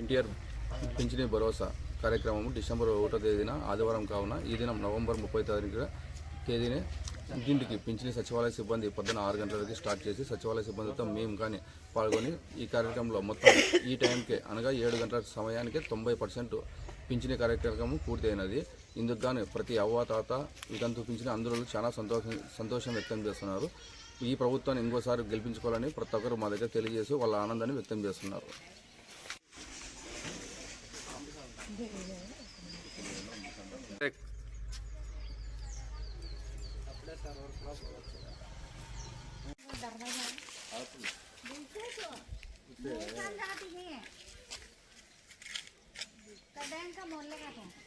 ఎన్టీఆర్ పింఛనీ భరోసా కార్యక్రమం డిసెంబర్ ఒకటో తేదీన ఆదివారం కావున ఈ దినం నవంబర్ ముప్పై తారీఖున తేదీనే ఇంటింటికి పింఛనీ సచివాలయ సిబ్బంది పొద్దున ఆరు గంటలకి స్టార్ట్ చేసి సచివాలయ సిబ్బందితో మేము కానీ పాల్గొని ఈ కార్యక్రమంలో మొత్తం ఈ టైంకే అనగా ఏడు గంటల సమయానికి తొంభై పర్సెంట్ పింఛనీ కార్యక్రమం పూర్తయినది. ఇందుకు గాను ప్రతి అవ్వ తాత వితంతు పింఛని అందరూ చాలా సంతోషం సంతోషం వ్యక్తం చేస్తున్నారు. ఈ ప్రభుత్వాన్ని ఇంకోసారి గెలిపించుకోవాలని ప్రతి ఒక్కరు మా దగ్గర తెలియజేసి వాళ్ళ ఆనందాన్ని వ్యక్తం చేస్తున్నారు. का था